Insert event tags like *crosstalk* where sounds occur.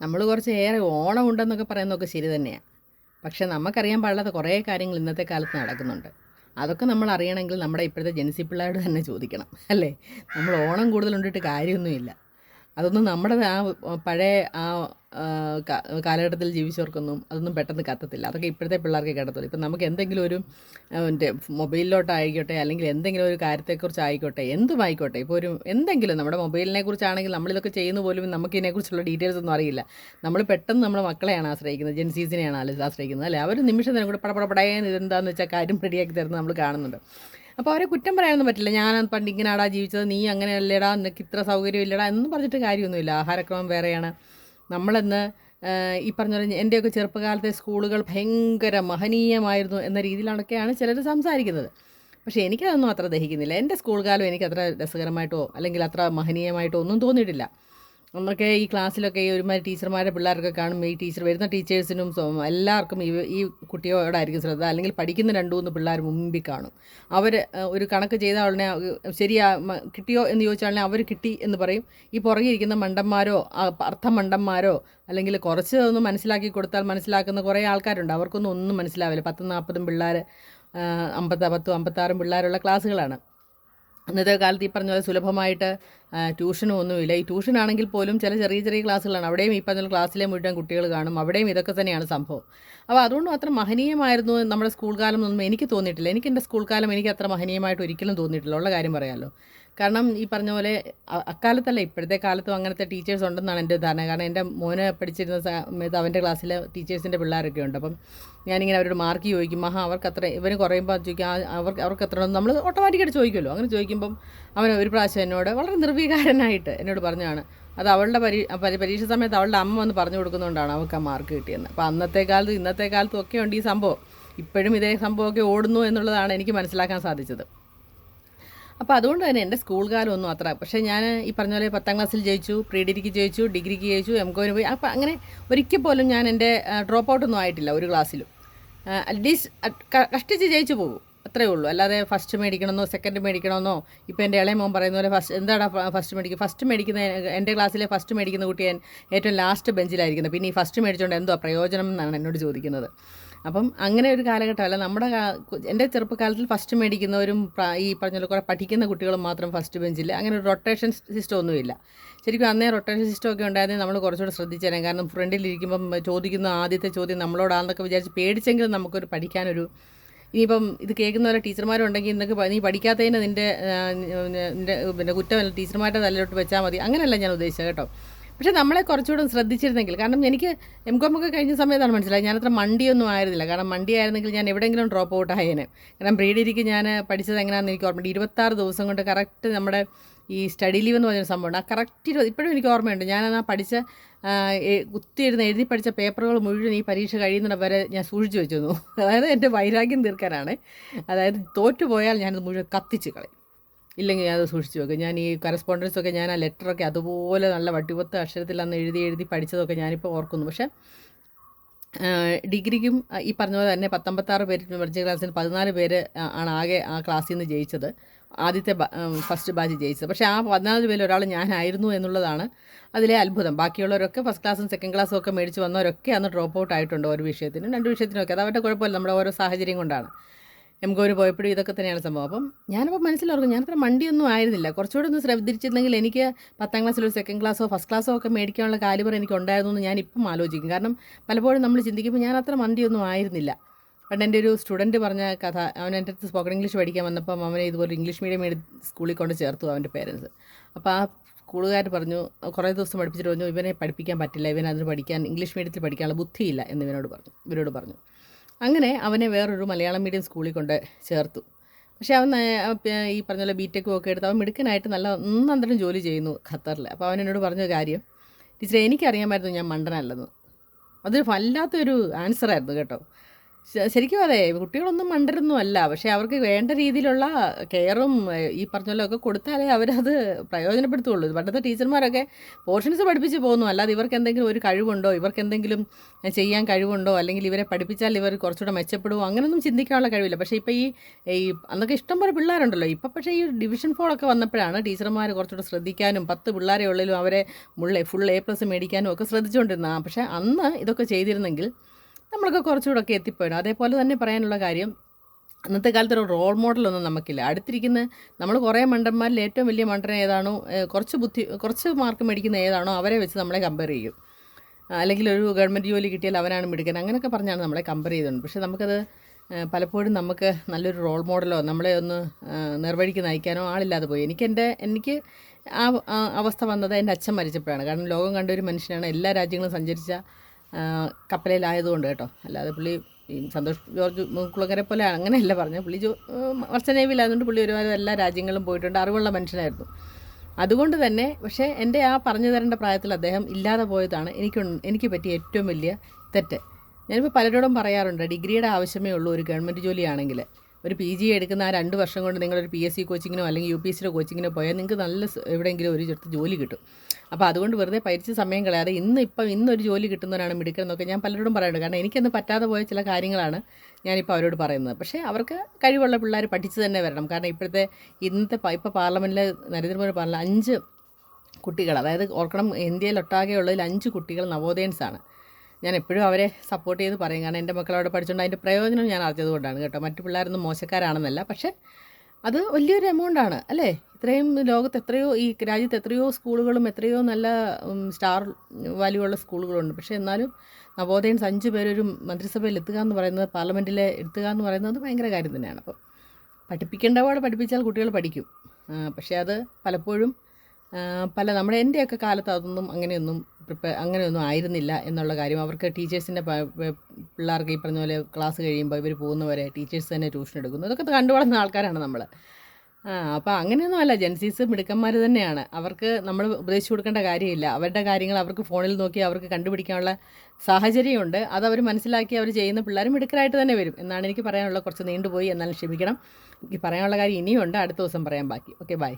നമ്മൾ കുറച്ച് ഏറെ ഓണം ഉണ്ടെന്നൊക്കെ പറയുന്നതൊക്കെ ശരി തന്നെയാണ് പക്ഷേ നമുക്കറിയാൻ പാടില്ലാത്ത കുറേ കാര്യങ്ങൾ ഇന്നത്തെ കാലത്ത് നടക്കുന്നുണ്ട്. അതൊക്കെ നമ്മൾ അറിയണമെങ്കിൽ നമ്മുടെ ഇപ്പോഴത്തെ ജെൻസി പിള്ളേരോട് തന്നെ ചോദിക്കണം അല്ലേ? നമ്മൾ ഓണം കൂടുതലുണ്ടിട്ട് കാര്യമൊന്നുമില്ല. അതൊന്നും നമ്മുടെ ആ പഴയ ആ കാലഘട്ടത്തിൽ ജീവിച്ചവർക്കൊന്നും അതൊന്നും പെട്ടെന്ന് കത്തത്തില്ല. അതൊക്കെ ഇപ്പോഴത്തെ പിള്ളേർക്ക് കിടത്തുള്ളൂ ഇപ്പം നമുക്ക് എന്തെങ്കിലും ഒരു എന്റെ മൊബൈലിലോട്ടായിക്കോട്ടെ അല്ലെങ്കിൽ എന്തെങ്കിലും ഒരു കാര്യത്തെക്കുറിച്ച് ആയിക്കോട്ടെ എന്തും ആയിക്കോട്ടെ. ഇപ്പോൾ ഒരു എന്തെങ്കിലും നമ്മുടെ മൊബൈലിനെ കുറിച്ചാണെങ്കിൽ നമ്മളിതൊക്കെ ചെയ്യുന്ന പോലും നമുക്ക് ഇതിനെക്കുറിച്ചുള്ള ഡീറ്റെയിൽസ് ഒന്നും അറിയില്ല. നമ്മൾ പെട്ടെന്ന് നമ്മുടെ മക്കളെയാണ് ആശ്രയിക്കുന്നത് ജെൻസീസിനെയാണ് ആശ്രയിക്കുന്നത് അല്ലേ? അവർ നിമിഷം തന്നെ കൂടെ പടപടപടയെന്ന് ഇതെന്താന്ന് വെച്ചാൽ കാര്യം റെഡിയാക്കി തരുന്നത് നമ്മൾ കാണുന്നുണ്ട്. അപ്പോൾ അവരെ കുറ്റം പറയാനൊന്നും പറ്റില്ല. ഞാൻ പണ്ട് ഇങ്ങനെയാടാ ജീവിച്ചത് നീ അങ്ങനെയല്ലേടാ നിനക്ക് ഇത്ര സൗകര്യം ഇല്ലടാ എന്നും പറഞ്ഞിട്ട് കാര്യമൊന്നുമില്ല. ആഹാരക്രമം വേറെയാണ്. നമ്മളെന്ന് ഈ പറഞ്ഞ പോലെ എന്റെയൊക്കെ ചെറുപ്പകാലത്തെ സ്കൂളുകൾ ഭയങ്കര മഹനീയമായിരുന്നു എന്ന രീതിയിലൊക്കെയാണ് ചിലർ സംസാരിക്കുന്നത്. പക്ഷേ എനിക്കതൊന്നും അത്ര ദഹിക്കുന്നില്ല. എന്റെ സ്കൂൾ കാലം എനിക്ക് അത്ര രസകരമായിട്ടോ അല്ലെങ്കിൽ അത്ര മഹനീയമായിട്ടോ ഒന്നും തോന്നിയിട്ടില്ല. അന്നൊക്കെ ഈ ക്ലാസ്സിലൊക്കെ ഈ ഒരുമാതിരി ടീച്ചർമാരെ പിള്ളേരൊക്കെ കാണും ഈ ടീച്ചർ വരുന്ന ടീച്ചേഴ്സിനും എല്ലാവർക്കും ഈ ഈ കുട്ടിയോടായിരിക്കും ശ്രദ്ധ. അല്ലെങ്കിൽ പഠിക്കുന്ന രണ്ടു മൂന്ന് പിള്ളേർ മുമ്പിൽ കാണും. അവർ ഒരു കണക്ക് ചെയ്ത ആളിനെ ശരിയാ കിട്ടിയോ എന്ന് ചോദിച്ചാൽ അവർ കിട്ടി എന്ന് പറയും. ഈ പുറകെ ഇരിക്കുന്ന മണ്ടന്മാരോ ആ അർത്ഥ മണ്ടന്മാരോ അല്ലെങ്കിൽ കുറച്ച് ഒന്ന് മനസ്സിലാക്കി കൊടുത്താൽ മനസ്സിലാക്കുന്ന കുറേ ആൾക്കാരുണ്ട്. അവർക്കൊന്നും ഒന്നും മനസ്സിലാവില്ല. പത്തും നാൽപ്പതും പിള്ളേർ അമ്പത്ത പത്തും അമ്പത്താറും പിള്ളേരുള്ള ക്ലാസ്സുകളാണ്. ഇന്നത്തെ കാലത്ത് ഈ പറഞ്ഞ പോലെ സുലഭമായിട്ട് ട്യൂഷനും ഒന്നുമില്ല ഈ ട്യൂഷൻ ആണെങ്കിൽ പോലും ചില ചെറിയ ചെറിയ ക്ലാസ്സുകളാണ്. അവിടെയും ഈ പറഞ്ഞ ക്ലാസ്സിലെ മുഴുവൻ കുട്ടികൾ കാണും. അവിടെയും ഇതൊക്കെ തന്നെയാണ് സംഭവം. അപ്പോൾ അതുകൊണ്ട് അത്ര മഹനീയമായിരുന്നു നമ്മുടെ സ്കൂൾ കാലം ഒന്നും എനിക്ക് തോന്നിയിട്ടില്ല. എനിക്ക് എന്റെ സ്കൂൾ കാലം എനിക്ക് അത്ര മഹനീയമായിട്ട് ഒരിക്കലും തോന്നിയിട്ടില്ല. ഉള്ള കാര്യം പറയാമല്ലോ കാരണം ഈ പറഞ്ഞ പോലെ അക്കാലത്തല്ല ഇപ്പോഴത്തെ കാലത്തും അങ്ങനത്തെ ടീച്ചേഴ്സ് ഉണ്ടെന്നാണ് എന്റെ ധാരണ. കാരണം എന്റെ മോനെ പഠിച്ചിരുന്ന സമയത്ത് അവന്റെ ക്ലാസ്സിലെ ടീച്ചേഴ്സിന്റെ പിള്ളേരൊക്കെ ഉണ്ട്. അപ്പം ഞാനിങ്ങനെ അവരോട് മാർക്ക് ചോദിക്കും. മഹാ അവർക്ക് അത്ര ഇവന് കുറയുമ്പോൾ ചോദിക്കും. "ആ, അവർക്ക് അവർക്ക് എത്ര നമ്മൾ ഓട്ടോമാറ്റിക്കായിട്ട് ചോദിക്കുമല്ലോ. അങ്ങനെ ചോദിക്കുമ്പം അവൻ ഒരു പ്രാവശ്യം എന്നോട് വളരെ നിർവീകാരനായിട്ട് എന്നോട് പറഞ്ഞാണ് അത് അവളുടെ പരീ പരി- പരീക്ഷ സമയത്ത് അവളുടെ അമ്മ വന്ന് പറഞ്ഞു കൊടുക്കുന്നതുകൊണ്ടാണ് അവൾക്ക് ആ മാർക്ക് കിട്ടിയെന്ന്. അപ്പോൾ അന്നത്തെ കാലത്ത് ഇന്നത്തെ കാലത്തും ഒക്കെ ഉണ്ട് ഈ സംഭവം. ഇപ്പോഴും ഇതേ സംഭവമൊക്കെ ഓടുന്നു എന്നുള്ളതാണ് എനിക്ക് മനസ്സിലാക്കാൻ സാധിച്ചത്. അപ്പോൾ അതുകൊണ്ട് തന്നെ എന്റെ സ്കൂൾ കാലം ഒന്നും അത്ര പക്ഷേ ഞാൻ ഈ പറഞ്ഞ പോലെ പത്താം ക്ലാസ്സിൽ ജയിച്ചു പ്രീ ഡിഗ്രിക്ക് ജയിച്ചു ഡിഗ്രിക്ക് ജയിച്ചു എം കോന് പോയി. അപ്പോൾ അങ്ങനെ ഒരിക്കൽ പോലും ഞാൻ എന്റെ ഡ്രോപ്പ് ഔട്ടൊന്നും ആയിട്ടില്ല ഒരു ക്ലാസ്സിലും. അറ്റ്ലീസ്റ്റ് കഷ്ടിച്ച് ജയിച്ചു പോകും. അത്രേ ഉള്ളൂ. അല്ലാതെ ഫസ്റ്റ് മേടിക്കണമെന്നോ സെക്കൻഡ് മേടിക്കണമെന്നോ ഇപ്പോൾ എന്റെ ഇളയ മോൻ പറയുന്ന പോലെ ഫസ്റ്റ് എന്താണ് ഫസ്റ്റ് മേടിക്കുക ഫസ്റ്റ് മേടിക്കുന്ന എന്റെ ക്ലാസ്സിലെ ഫസ്റ്റ് മേടിക്കുന്ന കുട്ടി ഏറ്റവും ലാസ്റ്റ് ബെഞ്ചിലായിരിക്കുന്നത് പിന്നെ ഈ ഫസ്റ്റ് മേടിച്ചുകൊണ്ട് എന്തോ പ്രയോജനം എന്നാണ് എന്നോട് ചോദിക്കുന്നത്. അപ്പം അങ്ങനെ ഒരു കാലഘട്ടമല്ല. നമ്മുടെ എന്റെ ചെറുപ്പകാലത്തിൽ ഫസ്റ്റ് മേടിക്കുന്നവരും ഈ പറഞ്ഞ പോലെ കുറേ പഠിക്കുന്ന കുട്ടികളും മാത്രം ഫസ്റ്റ് ബെഞ്ചിൽ അങ്ങനെ ഒരു റൊട്ടേഷൻ സിസ്റ്റം ഒന്നുമില്ല ശരിക്കും അന്നേ റൊട്ടേഷൻ സിസ്റ്റം ഒക്കെ ഉണ്ടായിരുന്നെങ്കിൽ നമ്മൾ കുറച്ചുകൂടെ ശ്രദ്ധിച്ചേനെ. കാരണം ഫ്രണ്ടിലിരിക്കുമ്പം ചോദിക്കുന്ന ആദ്യത്തെ ചോദ്യം നമ്മളോടാണെന്നൊക്കെ വിചാരിച്ച് പേടിച്ചെങ്കിലും നമുക്കൊരു പഠിക്കാനൊരു ഇനിയിപ്പം ഇത് കേൾക്കുന്ന പോലെ ടീച്ചർമാരുണ്ടെങ്കിൽ ഇന്നൊക്കെ നീ പഠിക്കാത്തതിന് നിന്റെ നിന്റെ പിന്നെ കുറ്റമല്ല ടീച്ചർമാരുടെ തലയിലോട്ട് വെച്ചാൽ മതി. അങ്ങനെയല്ല ഞാൻ ഉദ്ദേശിച്ചത് കേട്ടോ. പക്ഷേ നമ്മളെ കുറച്ചുകൂടെ ശ്രദ്ധിച്ചിരുന്നെങ്കിൽ കാരണം എനിക്ക് എം കോം ഒക്കെ കഴിഞ്ഞ സമയത്താണ് മനസ്സിലായത്. ഞാനത്ര മണ്ടിയൊന്നും ആയിരുന്നില്ല. കാരണം മണ്ടി ആയിരുന്നെങ്കിൽ ഞാൻ എവിടെയെങ്കിലും ഡ്രോപ്പ് ഔട്ട് ആയേനെ. കാരണം ബ്രീഡിരിക്ക് ഞാൻ പഠിച്ചത് എങ്ങനെയാണെന്ന് എനിക്ക് ഓർമ്മയുണ്ട്. ഇരുപത്താറ് ദിവസം കൊണ്ട് കറക്റ്റ് നമ്മുടെ ഈ സ്റ്റഡി ലീവ് എന്ന് പറഞ്ഞൊരു സംഭവമുണ്ട്. ആ കറക്റ്റ് ഇരുപത് ഇപ്പോഴും എനിക്ക് ഓർമ്മയുണ്ട്. ഞാൻ ആ പഠിച്ച കുത്തിയിരുന്ന് എഴുതി പഠിച്ച പേപ്പറുകൾ മുഴുവൻ ഈ പരീക്ഷ കഴിയുന്നിടം വരെ ഞാൻ സൂക്ഷിച്ചു വെച്ചിരുന്നു. *laughs* അതായത് എന്റെ വൈരാഗ്യം തീർക്കാനാണ്. അതായത് തോറ്റുപോയാൽ ഞാനത് മുഴുവൻ കത്തിച്ച് കളയും. ഇല്ലെങ്കിൽ ഞാനത് സൂക്ഷിച്ചു വെക്കും. ഞാൻ ഈ കറസ്പോണ്ടൻസ് ഒക്കെ ഞാൻ ആ ലെറ്ററൊക്കെ അതുപോലെ നല്ല വട്ടിപൊത്ത അക്ഷരത്തിൽ അന്ന് എഴുതി എഴുതി പഠിച്ചതൊക്കെ ഞാനിപ്പോൾ ഓർക്കുന്നു. പക്ഷേ ഡിഗ്രിക്കും ഈ പറഞ്ഞ പോലെ തന്നെ പത്തൊമ്പത്താറ് പേര് പഠിച്ച ക്ലാസ്സിൽ പതിനാല് പേര് ആണ് ആകെ ആ ക്ലാസ്സിൽ നിന്ന് ജയിച്ചത്. ആദ്യത്തെ ഫസ്റ്റ് ബാച്ച് ജയിച്ചത്. പക്ഷേ ആ പതിനാല് പേരിൽ ഒരാൾ ഞാനായിരുന്നു എന്നുള്ളതാണ് അതിലെ അത്ഭുതം. ബാക്കിയുള്ളവരൊക്കെ ഫസ്റ്റ് ക്ലാസ്സും സെക്കൻഡ് ക്ലാസ്സും ഒക്കെ മേടിച്ച് വന്നവരൊക്കെ അന്ന് ഡ്രോപ്പ് ഔട്ട് ആയിട്ടുണ്ട് ഒരു വിഷയത്തിനും രണ്ട് വിഷയത്തിനും ഒക്കെ. അത് അവരുടെ കുഴപ്പമില്ല. നമ്മുടെ ഓരോ സാഹചര്യം കൊണ്ടാണ്. എം കോന് പോയപ്പോഴും ഇതൊക്കെ തന്നെയാണ് സംഭവം. അപ്പം ഞാനപ്പോൾ മനസ്സിലോർക്കും ഞാനത്ര മണ്ടിയൊന്നും ആയിരുന്നില്ല. കുറച്ചുകൂടെ ഒന്ന് ശ്രദ്ധിച്ചിരുന്നെങ്കിൽ എനിക്ക് പത്താം ക്ലാസ്സിൽ ഒരു സെക്കൻഡ് ക്ലാസ്സോ ഫസ്റ്റ് ക്ലാസ്സോ ഒക്കെ മേടിക്കാനുള്ള കാലിബർ എനിക്ക് ഉണ്ടായിരുന്നു എന്ന് ഞാൻ ഇപ്പം ആലോചിക്കും. കാരണം പലപ്പോഴും നമ്മൾ ചിന്തിക്കുമ്പോൾ ഞാൻ അത്ര മണ്ടിയൊന്നും ആയിരുന്നില്ല. പണ്ട് എന്റെ ഒരു സ്റ്റുഡന്റ് പറഞ്ഞ കഥ അവൻ എന്റെ അടുത്ത് സ്പോക്കൺ ഇംഗ്ലീഷ് പഠിക്കാൻ വന്നപ്പം അവനെ ഇതുപോലെ ഇംഗ്ലീഷ് മീഡിയം സ്കൂളിൽ കൊണ്ട് ചേർത്തു അവന്റെ പേരൻസ് അപ്പോൾ ആ സ്കൂളുകാർ പറഞ്ഞു കുറേ ദിവസം പഠിപ്പിച്ചിട്ട് പറഞ്ഞു ഇവനെ പഠിപ്പിക്കാൻ പറ്റില്ല ഇവൻ അതിന് പഠിക്കാൻ ഇംഗ്ലീഷ് മീഡിയത്തിൽ പഠിക്കാനുള്ള ബുദ്ധിയില്ല എന്ന് ഇവനോട് പറഞ്ഞു ഇവരോട് പറഞ്ഞു. അങ്ങനെ അവനെ വേറൊരു മലയാളം മീഡിയം സ്കൂളിൽ കൊണ്ട് ചേർത്തു. പക്ഷേ അവൻ ഈ പറഞ്ഞ പോലെ ബിടെക്കും ഒക്കെ എടുത്ത് അവൻ മിടുക്കനായിട്ട് നല്ല ഒന്നന്തരം ജോലി ചെയ്യുന്നു ഖത്തറിൽ. അപ്പോൾ അവൻ എന്നോട് പറഞ്ഞ കാര്യം ടീച്ചറെ എനിക്കറിയാമായിരുന്നു ഞാൻ മണ്ടനല്ലെന്ന്. അതൊരു വല്ലാത്തൊരു ആൻസറായിരുന്നു കേട്ടോ. ശരിക്കും അതെ. കുട്ടികളൊന്നും മണ്ടരൊന്നും അല്ല പക്ഷേ അവർക്ക് വേണ്ട രീതിയിലുള്ള കെയറും ഈ പറഞ്ഞ പോലെ ഒക്കെ കൊടുത്താലേ അവരത് പ്രയോജനപ്പെടുത്തുള്ളൂ. പണ്ടത്തെ ടീച്ചർമാരൊക്കെ പോർഷൻസ് പഠിപ്പിച്ച് പോകുന്നു. അല്ലാതെ ഇവർക്ക് എന്തെങ്കിലും ഒരു കഴിവുണ്ടോ? ഇവർക്ക് എന്തെങ്കിലും ചെയ്യാൻ കഴിവുണ്ടോ? അല്ലെങ്കിൽ ഇവരെ പഠിപ്പിച്ചാൽ ഇവർ കുറച്ചുകൂടെ മെച്ചപ്പെടുമോ അങ്ങനെയൊന്നും ചിന്തിക്കാനുള്ള കഴിവില്ല. പക്ഷേ ഇപ്പോൾ ഈ ഈ അന്നൊക്കെ ഇഷ്ടം പോലെ പിള്ളേരുണ്ടല്ലോ. ഇപ്പം പക്ഷേ ഈ ഡിവിഷൻ ഫോളൊക്കെ വന്നപ്പോഴാണ് ടീച്ചർമാർ കുറച്ചുകൂടെ ശ്രദ്ധിക്കാനും പത്ത് പിള്ളേരെ ഉള്ളിലും അവരെ മുള്ള ഫുൾ എ പ്ലസ് മേടിക്കാനും ഒക്കെ ശ്രദ്ധിച്ചുകൊണ്ടിരുന്ന പക്ഷേ അന്ന് ഇതൊക്കെ ചെയ്തിരുന്നെങ്കിൽ നമ്മളൊക്കെ കുറച്ചുകൂടെ ഒക്കെ എത്തിപ്പോയിരുന്നു അതേപോലെ തന്നെ പറയാനുള്ള കാര്യം അന്നത്തെ കാലത്ത് ഒരു റോൾ മോഡലൊന്നും നമുക്കില്ല. അടുത്തിരിക്കുന്ന നമ്മൾ കുറേ മണ്ടന്മാരിൽ ഏറ്റവും വലിയ മണ്ടൻ ഏതാണോ കുറച്ച് ബുദ്ധി കുറച്ച് മാർക്ക് മേടിക്കുന്ന ഏതാണോ അവരെ വെച്ച് നമ്മളെ കമ്പയർ ചെയ്യും. അല്ലെങ്കിൽ ഒരു ഗവൺമെന്റ് ജോലി കിട്ടിയാൽ അവനാണ് മിടുക്കൻ. അങ്ങനെയൊക്കെ പറഞ്ഞാണ് നമ്മളെ കമ്പയർ ചെയ്തുകൊണ്ട് പക്ഷേ നമുക്കത് പലപ്പോഴും നമുക്ക് നല്ലൊരു റോൾ മോഡലോ നമ്മളെ ഒന്ന് നിർവഹിക്ക് നയിക്കാനോ ആളില്ലാതെ പോയി. എനിക്ക് എന്റെ എനിക്ക് ആ അവസ്ഥ വന്നത് എന്റെ അച്ഛൻ മരിച്ചപ്പോഴാണ്. കാരണം ലോകം കണ്ട ഒരു മനുഷ്യനാണ്. എല്ലാ രാജ്യങ്ങളും സഞ്ചരിച്ച കപ്പലിലായതുകൊണ്ട് കേട്ടോ. അല്ലാതെ പുള്ളി സന്തോഷ് ജോർജ് കുളങ്ങരെ പോലെ അങ്ങനെയല്ല പറഞ്ഞു പുള്ളി ജോ വർഷനേവിലായതുകൊണ്ട് പുള്ളി ഒരുപാട് എല്ലാ രാജ്യങ്ങളും പോയിട്ടുണ്ട്. അറിവുള്ള മനുഷ്യനായിരുന്നു. അതുകൊണ്ട് തന്നെ പക്ഷേ എന്റെ ആ പറഞ്ഞു തരേണ്ട പ്രായത്തിൽ അദ്ദേഹം ഇല്ലാതെ പോയതാണ് എനിക്ക് എനിക്ക് പറ്റിയ ഏറ്റവും വലിയ തെറ്റ്. ഞാനിപ്പോൾ പലരോടും പറയാറുണ്ട് ഡിഗ്രിയുടെ ആവശ്യമേ ഉള്ളൂ ഒരു ഗവൺമെന്റ് ജോലിയാണെങ്കിൽ. ഒരു പി ജി എടുക്കുന്ന ആ രണ്ട് വർഷം കൊണ്ട് നിങ്ങളൊരു പി എസ് സി കോച്ചിങ്ങിനോ അല്ലെങ്കിൽ യു പി എസ് സിയുടെ കോച്ചിങ്ങിനോ പോയാൽ നിങ്ങൾക്ക് നല്ല എവിടെയെങ്കിലും ഒരു ചെറുത്ത് ജോലി കിട്ടും. അപ്പോൾ അതുകൊണ്ട് വെറുതെ പരിച്ച് സമയം കളയാതെ ഇന്ന് ഇപ്പം ഇന്നൊരു ജോലി കിട്ടുന്നവരാണ് മിടുക്കെന്നൊക്കെ ഞാൻ പലരോടും പറയുന്നുണ്ട് കാരണം എനിക്കൊന്ന് പറ്റാതെ പോയ ചില കാര്യങ്ങളാണ് ഞാനിപ്പോൾ അവരോട് പറയുന്നത്. പക്ഷേ അവർക്ക് കഴിവുള്ള പിള്ളേർ പഠിച്ചു തന്നെ വരണം. കാരണം ഇപ്പോഴത്തെ ഇന്നത്തെ ഇപ്പോൾ പാർലമെന്റിൽ നരേന്ദ്രമോദി പറഞ്ഞ അഞ്ച് കുട്ടികൾ അതായത് ഓർക്കണം ഇന്ത്യയിലൊട്ടാകെയുള്ളതിൽ അഞ്ച് കുട്ടികൾ നവോദയൻസാണ്. ഞാൻ എപ്പോഴും അവരെ സപ്പോർട്ട് ചെയ്ത് പറയും. കാരണം എന്റെ മക്കളവിടെ പഠിച്ചുകൊണ്ട് അതിന്റെ പ്രയോജനം ഞാൻ അറിഞ്ഞതുകൊണ്ടാണ് കേട്ടോ. മറ്റു പിള്ളേരൊന്നും മോശക്കാരാണെന്നല്ല. പക്ഷേ അത് വലിയൊരു എമൗണ്ടാണ് അല്ലേ? ഇത്രയും ലോകത്ത് എത്രയോ ഈ രാജ്യത്ത് എത്രയോ സ്കൂളുകളും എത്രയോ നല്ല സ്റ്റാർ വാല്യൂ ഉള്ള സ്കൂളുകളുണ്ട്. പക്ഷേ എന്നാലും നവോദയൻസ് അഞ്ച് പേരൊരു മന്ത്രിസഭയിൽ എത്തുക എന്ന് പറയുന്നത് പാർലമെന്റിൽ എത്തുക എന്ന് പറയുന്നത് ഭയങ്കര കാര്യം തന്നെയാണ്. അപ്പം പഠിപ്പിക്കേണ്ട പാടെ പഠിപ്പിച്ചാൽ കുട്ടികൾ പഠിക്കും. പക്ഷേ അത് പലപ്പോഴും പല നമ്മുടെ എന്റെയൊക്കെ കാലത്ത് അതൊന്നും അങ്ങനെയൊന്നും പ്രിപ്പയർ അങ്ങനെയൊന്നും ആയിരുന്നില്ല എന്നുള്ള കാര്യം. അവർക്ക് ടീച്ചേഴ്സിന്റെ പിള്ളേർക്ക് ഈ പറഞ്ഞ പോലെ ക്ലാസ് കഴിയുമ്പോൾ ഇവർ പോകുന്നവരെ ടീച്ചേഴ്സ് തന്നെ ട്യൂഷൻ എടുക്കുന്നു. ഇതൊക്കെ കണ്ടു വളർന്ന ആൾക്കാരാണ് നമ്മൾ ആ അപ്പോൾ അങ്ങനെയൊന്നും അല്ല. ജെൻസീസ് മിടുക്കന്മാർ തന്നെയാണ്. അവർക്ക് നമ്മൾ ഉപദേശിച്ചു കൊടുക്കേണ്ട കാര്യമില്ല. അവരുടെ കാര്യങ്ങൾ അവർക്ക് ഫോണിൽ നോക്കി അവർക്ക് കണ്ടുപിടിക്കാനുള്ള സാഹചര്യമുണ്ട്. അത് അവർ മനസ്സിലാക്കി അവർ ചെയ്യുന്ന പിള്ളേർ മിടുക്കരായിട്ട് തന്നെ വരും. എന്നാണ് എനിക്ക് പറയാനുള്ള കുറച്ച് നീണ്ടുപോയി. എന്നാലും ക്ഷമിക്കണം. എനിക്ക് പറയാനുള്ള കാര്യം ഇനിയുണ്ട്. അടുത്ത ദിവസം പറയാൻ ബാക്കി. Okay bye.